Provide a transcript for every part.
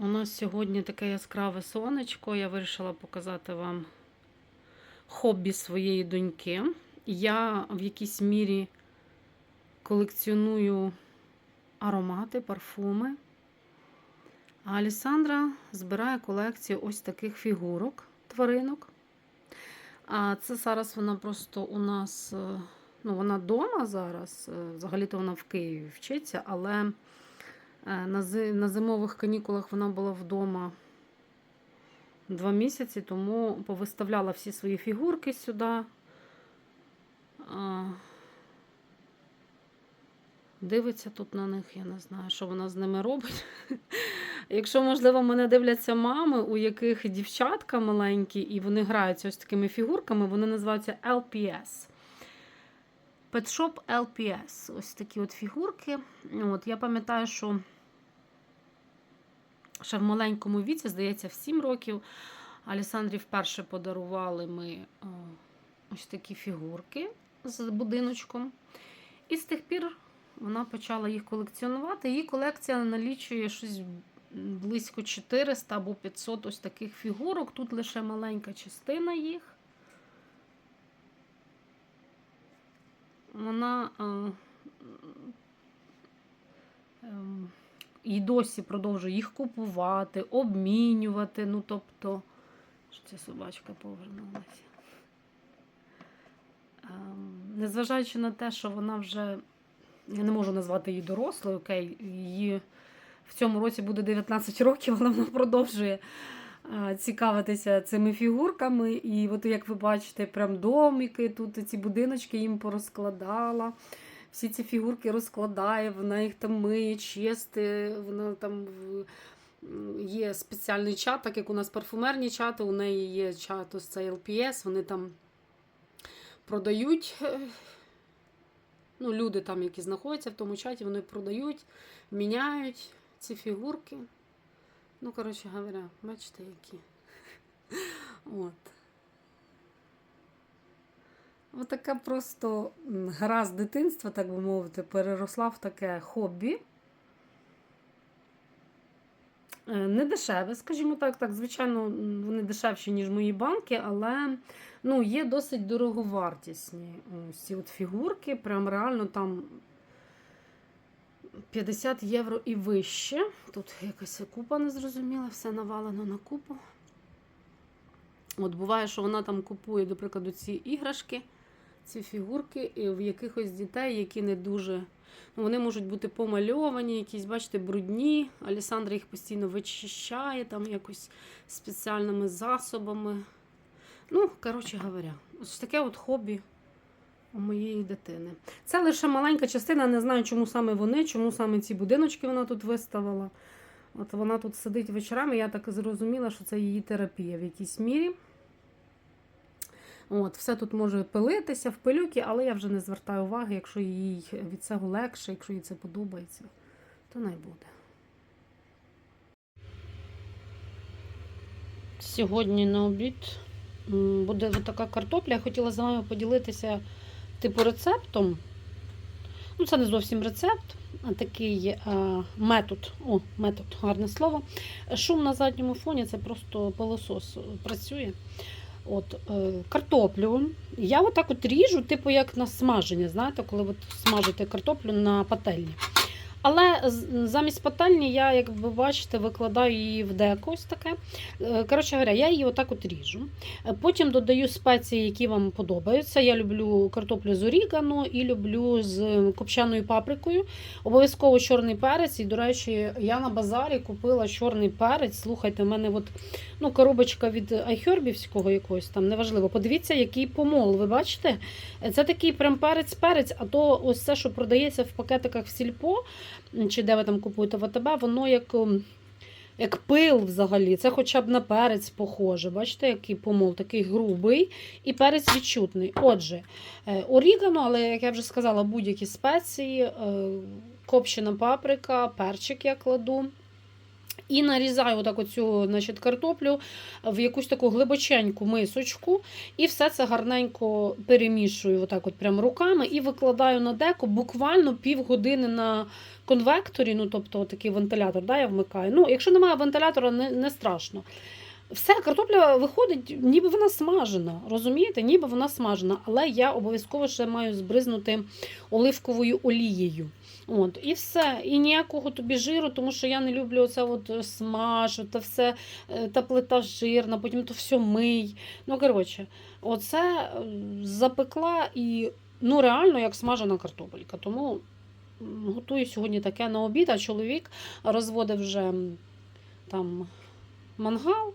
У нас сьогодні таке яскраве сонечко. Я вирішила показати вам хобі своєї доньки. Я в якійсь мірі колекціоную аромати, парфуми. А Алісандра збирає колекцію ось таких фігурок, тваринок. А це зараз вона просто у нас, е, ну, вона вдома зараз. е, Взагалі-то вона в Києві вчиться, але на, зимових канікулах вона була вдома два місяці, тому повиставляла всі свої фігурки сюди. Дивиться тут на них, я не знаю, що вона з ними робить. Якщо, можливо, мене дивляться мами, у яких дівчатка маленькі, і вони граються ось такими фігурками, вони називаються LPS. Pet Shop LPS. Ось такі от фігурки. От, я пам'ятаю, що ще в маленькому віці, здається, в 7 років Алісандрі вперше подарували ми ось такі фігурки з будиночком. І з тих пір вона почала їх колекціонувати. Її колекція налічує щось близько 400 або 500 ось таких фігурок. Тут лише маленька частина їх. Вона е, ем, і досі продовжує їх купувати, обмінювати. Ну, тобто, що ця собачка повернулася. Ем, Незважаючи на те, що вона вже, я не можу назвати її дорослою, окей, її в цьому році буде 19 років, але вона продовжує е, цікавитися цими фігурками. І от як ви бачите, прям домики, тут ці будиночки їм порозкладала. Всі ці фігурки розкладає, вона їх там миє, чисти, вона там є спеціальний чат, так як у нас парфумерні чати, у неї є чат ось цей LPS, вони там продають. е, Ну, люди там, які знаходяться в тому чаті, вони продають, міняють ці фігурки. Ну, коротше говоря, бачите, які. От. Отака просто гра з дитинства, так би мовити, переросла в таке хобі. Е, Не дешеве, скажімо так, так, звичайно, вони дешевші, ніж мої банки, але ну, є досить дороговартісні ось ці от фігурки. Прям реально там 50 євро і вище. Тут якась купа незрозуміла, все навалено на купу. От буває, що вона там купує, до прикладу, ці іграшки, ці фігурки в якихось дітей, які не дуже. Ну, вони можуть бути помальовані, якісь, бачите, брудні. Алісандра їх постійно вичищає там якось спеціальними засобами. Ну, коротше говоря, ось таке от хобі у моєї дитини. Це лише маленька частина, не знаю, чому саме вони, чому саме ці будиночки вона тут виставила. От вона тут сидить вечорами, я так зрозуміла, що це її терапія в якійсь мірі. От, все тут може пилитися в пилюки, але я вже не звертаю уваги, якщо їй від цього легше, якщо їй це подобається, то не буде. Сьогодні на обід буде така картопля. Я хотіла з вами поділитися типу рецептом. Ну, це не зовсім рецепт, а такий е, метод. О, метод, гарне слово. Шум на задньому фоні це просто пилосос працює. От, е, картоплю. Я отак от ріжу, типу як на смаження, знаєте, коли от смажите картоплю на пательні. Але замість пательні я, як ви бачите, викладаю її в деко ось таке. Е, Коротше говоря, я її отак от ріжу. Е, Потім додаю спеції, які вам подобаються. Я люблю картоплю з орігано і люблю з копчаною паприкою. Обов'язково чорний перець. І, до речі, я на базарі купила чорний перець. Слухайте, в мене от, ну, коробочка від айхербівського якогось там, неважливо. Подивіться, який помол. Ви бачите? Е, Це такий прям перець-перець, а то ось це, що продається в пакетиках в сільпо, чи де ви там купуєте в воно як. Як пил взагалі, це хоча б на перець похоже. Бачите, який помол, такий грубий і перець відчутний. Отже, е, орігано, але, як я вже сказала, будь-які спеції, е, копчена паприка, перчик я кладу. І нарізаю отак оцю значить, картоплю в якусь таку глибоченьку мисочку, і все це гарненько перемішую отак от прям руками і викладаю на деко буквально півгодини на конвекторі, ну тобто такий вентилятор, да, я вмикаю. Ну, якщо немає вентилятора, не, не страшно. Все, картопля виходить, ніби вона смажена. Розумієте? Ніби вона смажена, але я обов'язково ще маю збризнути оливковою олією. От, і все. І ніякого тобі жиру, тому що я не люблю оце от смаж, та все, е, та плита жирна, потім то все мий. Ну, коротше, оце е, запекла і ну, реально як смажена картопелька. Тому готую сьогодні таке на обід, а чоловік розводив вже там мангал,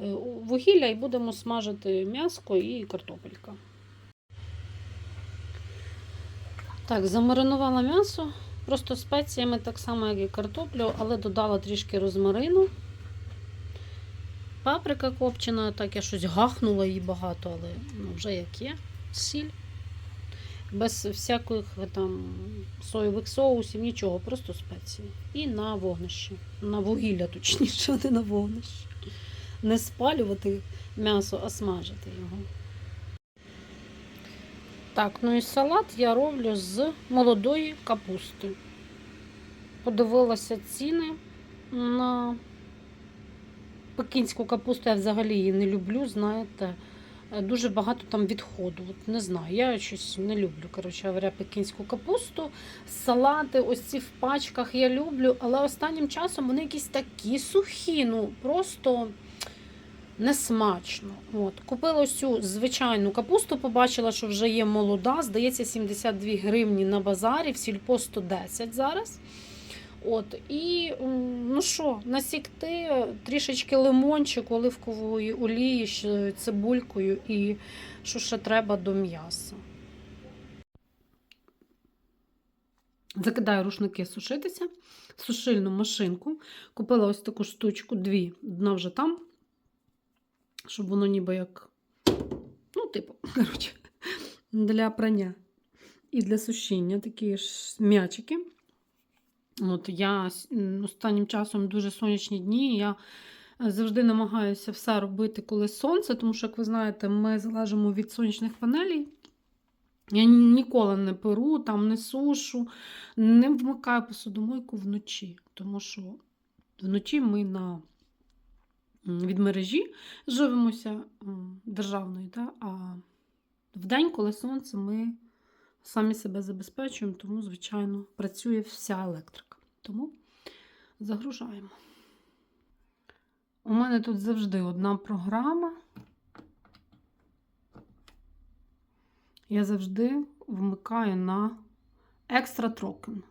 е, вугілля і будемо смажити м'яско і картопелька. Так, замаринувала м'ясо, просто спеціями, так само, як і картоплю, але додала трішки розмарину. Паприка копчена, так я щось гахнула її багато, але ну, вже як є. Сіль. Без всяких там соєвих соусів, нічого, просто спеції. І на вогнище. На вугілля, точніше, не на вогнище. Не спалювати м'ясо, а смажити його. Так, ну і салат я роблю з молодої капусти. Подивилася ціни на пекінську капусту, я взагалі її не люблю, знаєте. Е, Дуже багато там відходу. От не знаю, я щось не люблю, коротше говоря, пекінську капусту. Салати, ось ці в пачках я люблю, але останнім часом вони якісь такі сухі, ну просто несмачно. От. Купила ось цю звичайну капусту, побачила, що вже є молода. Здається, 72 гривні на базарі, в сільпо 110 зараз. От, і ну що, насікти трішечки лимончик, оливкової олії, цибулькою і що ще треба до м'яса. Закидаю рушники сушитися сушильну машинку. Купила ось таку штучку, дві. Одна вже там, щоб воно ніби як, ну, типу, коротше, для прання і для сушіння такі ж м'ячики. От я останнім часом дуже сонячні дні. Я завжди намагаюся все робити, коли сонце, тому що, як ви знаєте, ми залежимо від сонячних панелей. Я ніколи не перу, там не сушу, не вмикаю посудомойку вночі, тому що вночі ми на від мережі живемося м, державної, да? а вдень, коли сонце, ми самі себе забезпечуємо, тому, звичайно, працює вся електрика. Тому загружаємо. У мене тут завжди одна програма. Я завжди вмикаю на екстра трокен.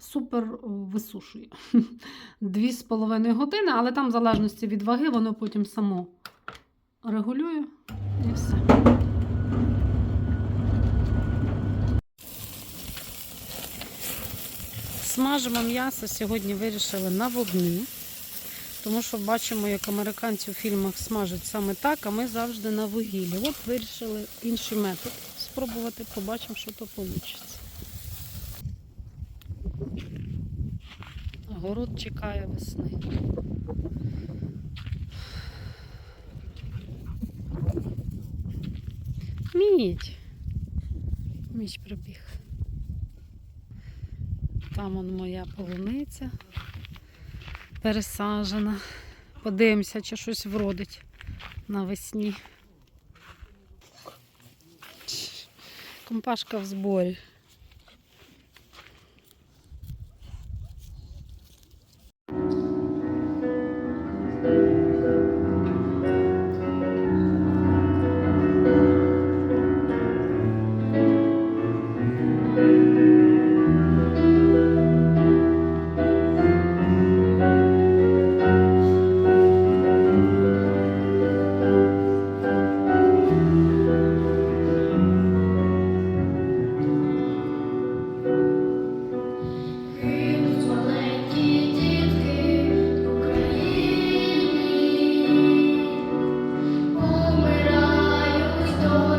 Супер висушує. Дві з половиною години, але там, в залежності від ваги, воно потім само регулює і все. Смажимо м'ясо сьогодні вирішили на вогні, тому що бачимо, як американці у фільмах смажать саме так, а ми завжди на вугіллі. От вирішили інший метод спробувати, побачимо, що то вийде. Город чекає весни. Мідь. Мідь прибіг. Там он моя полуниця пересаджена. Подивимося, чи щось вродить навесні. Компашка в зборі. Cristo.